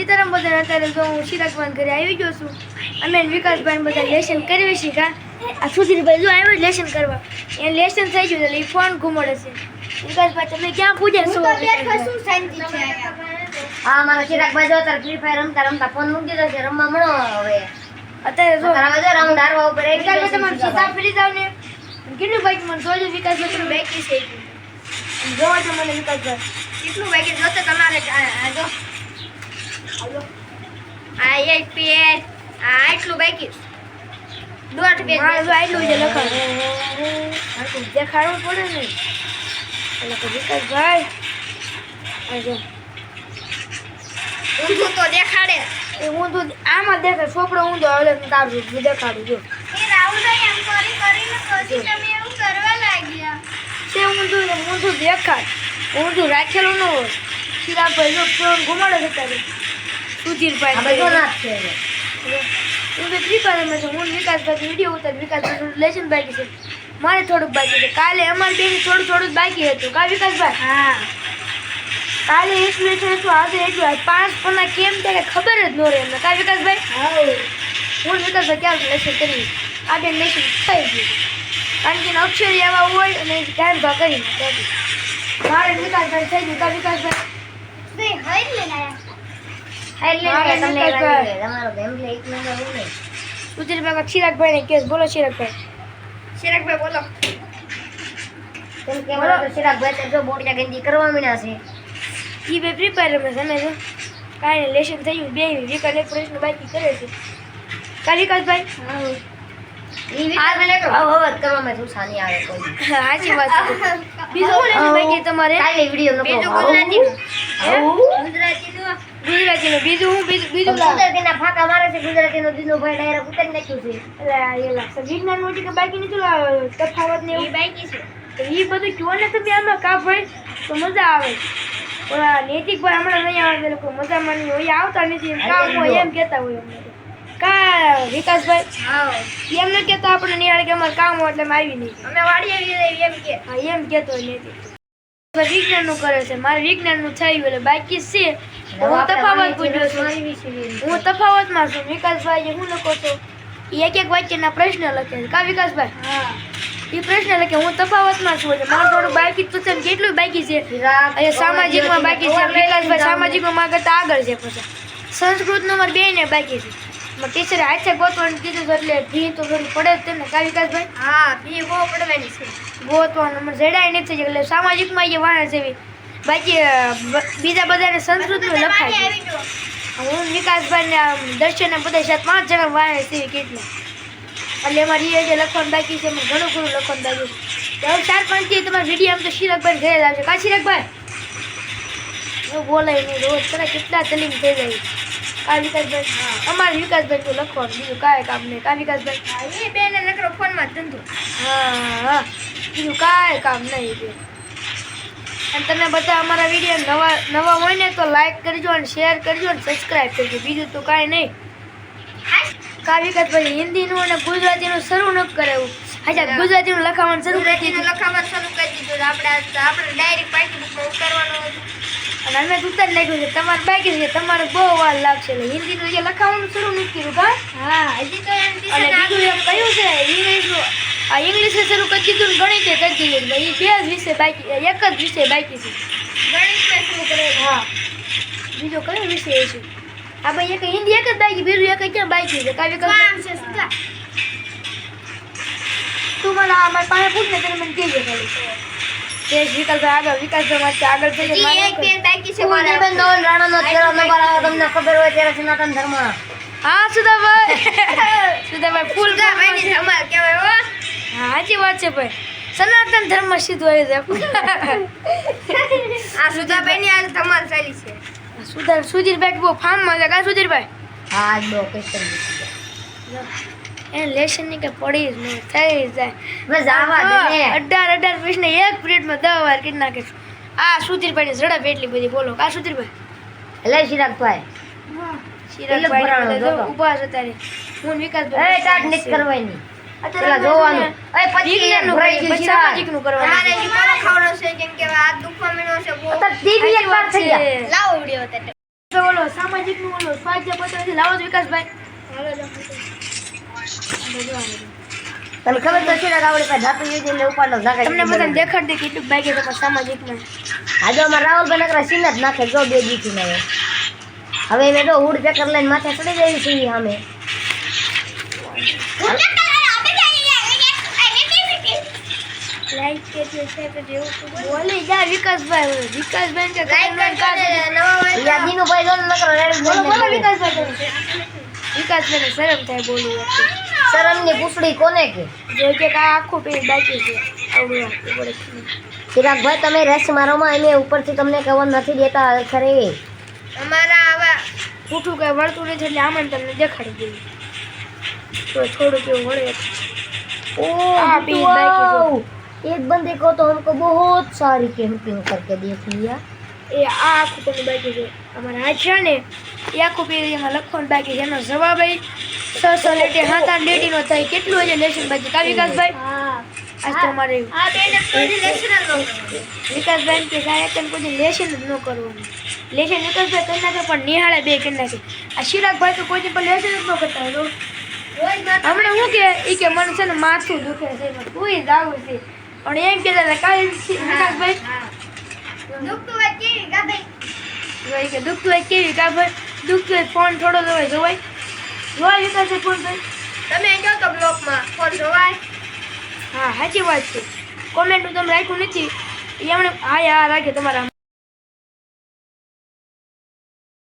સીતારામ બધા અત્યારે તો હું ચિરાગભાઈ ઘરે આવી ગયો છું અમે વિકાસભાઈ બધા લેસન કરવી છે કા? આ સુધીરભાઈ જો આવ્યો લેસન કરવા. એને લેસન થઈ ગયું એટલે એ ફોન ઘુમાડે છે. વિકાસભાઈ તમે ક્યાં પૂજે છો? હા મારો ચિરાગભાઈ જો અત્યારે ફ્રી ફાયર રમતા રમતા ફોન મૂકી દીધો છે રમવા મળો હવે. અત્યારે જો હવે જો રાઉન્ડ હારવા ઉપર એક વિકાસભાઈ તમારે સીતા ફરી જાવ ને. કેટલું બાઈક મને જોજો વિકાસભાઈ તમે બાઈક છે જોવા તો મને વિકાસભાઈ. કેટલું વાગે જોતો તમારે જો. આ એક પેજ આ આટલું બાકી. દોઢ પેજ મારે જો આટલું લખાણ. આટલું દેખાડવું પડે ને. એટલે કે વિકાસભાઈ આ જો. ઊંધું તો દેખાડે. એ તો આમાં દેખાડ છોકરો ઊંધો હવે તારું હું દેખાડું જો. તે ઊંધું ઊંધું દેખાડ. ઊંધું રાખેલું ન હોય. શિરાભાઈ જો ફોન ઘુમાડે છે તારે. સુધીરભાઈ હું ફ્રી ફાયર રમે છું. હું વિકાસભાઈ વીડિયો ઉતાર વિકાસભાઈ લેશન બાકી છે. મારે થોડુંક બાકી છે. કાલે અમારે બેન થોડું થોડું બાકી હતું. કા વિકાસભાઈ હા. કાલે એક એટલું એટલું આજે એટલું પાંચ પન્ના કેમ ત્યારે ખબર જ ન રહે એમને કા વિકાસભાઈ હું. ને વિકાસભાઈ ક્યારે લેશન કરી આ બેન લેશન થઈ ગયું. કારણ કે અક્ષર એવા હોય અને ધ્યાન ભાગ કરી. મારે વિકાસભાઈ થઈ ગયું. કા વિકાસભાઈ એટલે મારે તમને નકર લાગે કર. તમારો ગેમ એક નંબર હું નહીં ચિરાગભાઈ ને. કેસ બોલો ચિરાગભાઈ ચિરાગભાઈ બોલો. કેમ કે બોલો તો ચિરાગભાઈ તો જો બોટિયા ગંદી કરવા મીના છે. એ બે ફ્રી ફાયર રમે છે જો. કાંઈ લેસન થયું બે વિકાસ એક પ્રશ્ન બાકી કરે છે. કા વિકાસભાઈ? તમારે? બીજું ગુજરાતીનું. બીજું હું બીજું બીજું ગુજરાતીના ફાકા મારે છે ગુજરાતીનો દીનો ભાઈ ડાયરેક્ટ ઉતારી નાખ્યું છે. એટલે એ લાગશે. વિજ્ઞાનનું કે બાકી નથી તફાવત ને એવું? બાકી છે. તો એ બધું કયો ને તમે આમાં કા ભાઈ? તો મજા આવે. ઓલા નૈતિક ભાઈ હમણાં નહીં આવે લોકો મજા માની હોય આવતા નથી એમ કામ હોય એમ કહેતા હોય અમને કા વિકાસભાઈ? હા. એમ ન કહેતા આપણે નિહાળ કે અમારે કામ હોય એટલે આવી નહીં. અમે વાડી આવી એમ કે. હા એમ કહેતો હોય નૈતિક. વિજ્ઞાનનું કરે છે મારે વિજ્ઞાનનું થયું એટલે બાકી છે. હું તફાવત પૂછ્યો છું. હું તફાવતમાં છું. વિકાસભાઈ હું લખો છો એ એક એક વાક્યના પ્રશ્ન લખે છે. કા વિકાસભાઈ? હા. એ પ્રશ્ન લખે હું તફાવતમાં છું. એટલે મારું થોડું બાકી તો છે કેટલું બાકી છે? અહીંયા સામાજિકમાં બાકી છે. વિકાસભાઈ સામાજિકમાં મારા કરતાં આગળ છે પછી. સંસ્કૃતનું મારે બે ને બાકી છે. ટીચરે હાથે ગોતવાનું કીધું છે એટલે ફી તો થોડી પડે જ તેને. કા વિકાસભાઈ? હા ફી બહુ પડવાની છે. ગોતવાનું. મને જડાય નથી એટલે સામાજિકમાં એ વાણે જેવી. બાકી બીજા બધાને સંસ્કૃતનું લખાય હું વિકાસભાઈને વિકાસભાઈ દર્શન બધા સાત પાંચ જણા વાય છે કેટલા એટલે એમાં રીએ જે લખવાનું બાકી છે એમાં ઘણું ઘણું લખવાનું બાકી છે. તો હવે ચાર પાંચથી તમારા વીડિયો આમ તો શિરકભાઈ ઘરે આવશે. કા શિરકભાઈ એવું બોલાય નહીં રોજ તને કેટલા તલીમ થઈ જાય. કા વિકાસભાઈ? અમારે વિકાસભાઈ તો લખવાનું બીજું કાંઈ કામ નહીં. કા વિકાસભાઈ? એ બેને નકરો ફોનમાં જ ધંધો. હા હા. બીજું કાંઈ કામ નહીં. છે અને તમે બધા અમારા વીડિયો નવા નવા હોય ને તો લાઈક કરજો અને શેર કરજો અને સબસ્ક્રાઈબ કરજો. બીજું તો કાંઈ નહીં. કા ભાઈ હિન્દીનું અને ગુજરાતીનું શરૂ ન કરાવું અચ્છા ગુજરાતીનું લખાવવાનું શરૂ કરી દીધું. લખાવવાનું શરૂ કરી દીધું આપણે આપણે ડાયરેક્ટ પાકી બુકમાં ઉતારવાનું હતું. અને અમે ઉતારી નાખ્યું છે. તમારે બાકી છે. તમારે બહુ વાર લાગશે. એટલે હિન્દીનું જે લખાવવાનું શરૂ નથી કર્યું હા હજી તો એમ અને બીજું એમ કયું છે આ ઇંગ્લિશે શરૂ કરી દીધું ગણિત એ કરી દીધું એ બે જ વિષય બાકી એક જ વિષય બાકી છે. ગણિત કરે? હા. બીજો કયો વિષય છે? આ ભાઈ એક હિન્દી એક જ બાકી બીજું એક ક્યાં બાકી છે? કાવ્ય કામ છે સુધા તું મને આ મારી પાસે પૂછ ને તને મને કહેજે ખાલી. તેજ વિકાસભાઈ આગળ વિકાસભાઈ માટે આગળ છે હજી એક પેન બાકી છે મારે મારે. બંધન રાણાનો તેરો નંબર આવ્યો તમને ખબર હોય ત્યારે સનાતન ધર્મ હા સુધાભાઈ. સુધાભાઈ ફૂલ ગા ભાઈ ની ધમાલ કહેવાય હો. હા સાચી વાત છે ભાઈ. સનાતન ધર્મ સીધું આવી જાય આ સુધાભાઈની આજે તમારી શૈલી છે. સુધાર સુધીરભાઈ બહુ ફાર્મમાં છે. કા સુધીરભાઈ? હા બહુ ક્વેશ્ચન એ લેશનની કે પડી જ નહીં થઈ જાય. બસ આવા દે ને. અઢાર પીસ ને એક પીરિયડમાં દસ વાર કરી નાખે આ આ સુધીરભાઈની ઝડપ એટલી બધી બોલો. કા સુધીરભાઈ? એટલે શિરાગભાઈ. ચિરાગભાઈ ઊભા તારે. હું વિકાસ એ ટાટ નીચ કરવાની. પેલા જોવાનું. છે એ ને પછી ભરાઈ ગયું ચિરાગ. સામાજિકનું કરવાનું તારે કોનો ખવડો છે કેમ કે આ દુખવા મેનો છે બહુ. અત્યારે ટીવી એક વાર થઈ ગયા. લાવો વિડિયો તો બોલો સામાજિકનું બોલો સ્વાધ્યાય પત્ર છે લાવો છો. વિકાસભાઈ તમને ખબર તો ચિરાગ આવડી પાસે ધાતુ યોજના ઉપાડો ઝાકળ તમને બધાને દે કેટલું બાકી સામાજિક સામાજિકમાં. આજે અમારા રાહુલભાઈ નકરા સીન જ નાખે જો બે દીથી ને હવે હવે એને તો હુડ પેકર લઈને માથે ચડી જાય છે અમે લાઈક કે જે છે કે દેવું બોલી જા વિકાસભાઈ વિકાસભાઈ કે લાઈક કરે યાર દીનુભાઈ લોન ન કરો બોલો વિકાસભાઈ વિકાસભાઈ શરમ થાય બોલવું શરમની પૂછડી કોને કે જે કે કા આખું પેટ બાકી છે આવડું ચિરાગભાઈ તમે રસ મારોમાં એને ઉપરથી તમને કવર નથી દેતા ખરે. અમારા આવા પૂઠું કંઈ વળતું નથી એટલે આમાં તમને દેખાડી દઈએ. થોડું કેવું વળે. ઓ આ પીસ બાકી एक बंदे को तो हमको बहुत सारी कैंपिंग करके देख लिया એ આ આખું પેલું બાકી છે અમારા હાથ છે ને એ આખું પેલું એમાં લખવાનું બાકી છે એનો જવાબ એ છ છ લેટી સાત આઠ લેટીનો થાય કેટલું હશે લેશન બાકી કા વિકાસભાઈ આજ તો અમારે વિકાસભાઈ કે સાહેબ તને કોઈ લેશન જ ન કરવાનું લેશન વિકાસભાઈ કરી નાખે પણ નિહાળે બે કરી નાખે આ ચિરાગભાઈ તો કોઈ પણ લેશન જ ન કરતા હોય હમણાં હું કે ઈ કે મને છે ને માથું દુખે છે એમાં તું જ આવું છે પણ એમ કહેતા હતા કાલે વિકાસભાઈ? ભાઈ કે દુખતું હોય કેવી કા ભાઈ દુખતું હોય ફોન થોડો જોવાય જોવાય? જોવાય વિકાસ ફોન ભાઈ તમે જો તો બ્લોકમાં ફોન જોવાય. હા સાચી વાત છે. કોમેન્ટ તમે રાખ્યું નથી. એમણે હા હા રાખે તમારા